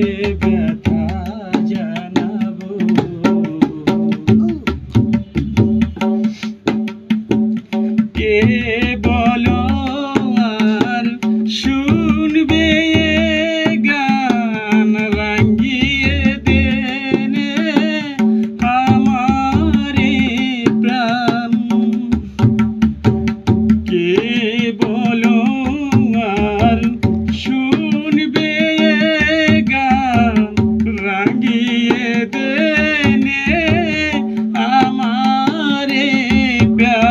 Yeah. Yeah.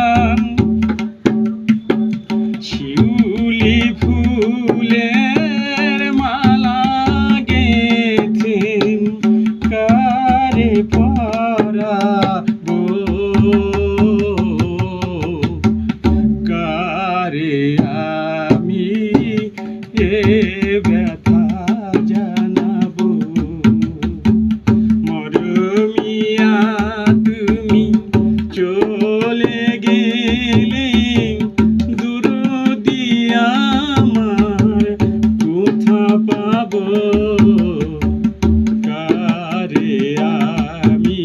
পাবো কারে আমি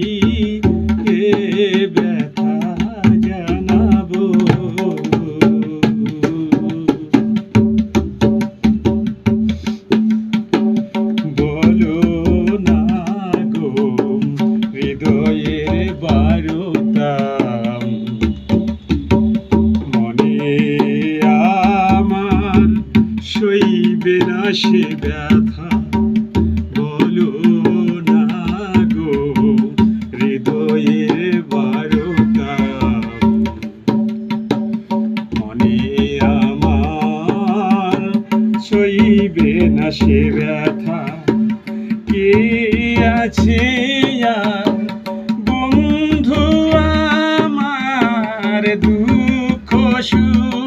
এ সে ব্যথা। বলো না গো, হৃদয়ের বারতা মনে আমার সইবে না সে ব্যথা। কে আছে আর বন্ধু আমার দুঃখ সুখের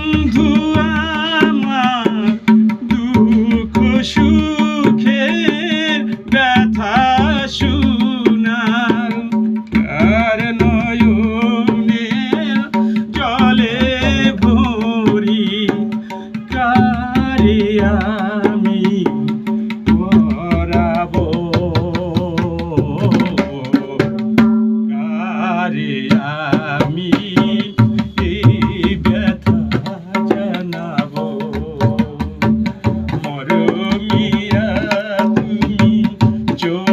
বন্ধু Joe.